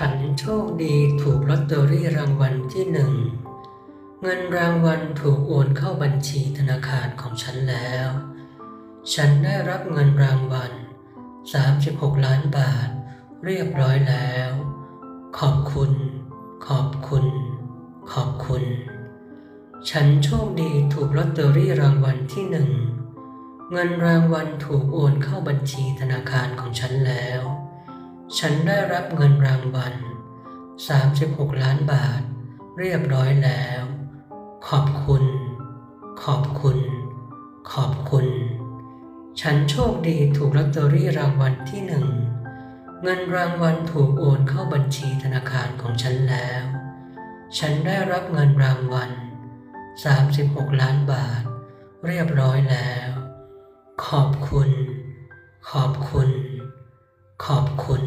ฉันโชคดีถูกลอตเตอรี่รางวัลที่หนึ่ง เงินรางวัลถูกโอนเข้าบัญชีธนาคารของฉันแล้ว ฉันได้รับเงินรางวัล 36 ล้านบาท เรียบร้อยแล้ว ขอบคุณ ขอบคุณ ขอบคุณ ฉันโชคดีถูกลอตเตอรี่รางวัลที่หนึ่ง เงินรางวัลถูกโอนเข้าบัญชีธนาคารของฉันแล้ว ฉันได้รับเงินรางวัล 36 ล้านบาท เรียบร้อยแล้ว ขอบคุณ ขอบคุณ ขอบคุณ ฉันโชคดีถูกลอตเตอรี่รางวัลที่หนึ่ง เงินรางวัลถูกโอนเข้าบัญชีธนาคารของฉันแล้ว ฉันได้รับเงินรางวัล 36 ล้านบาท เรียบร้อยแล้ว ขอบคุณ ขอบคุณ ขอบคุณ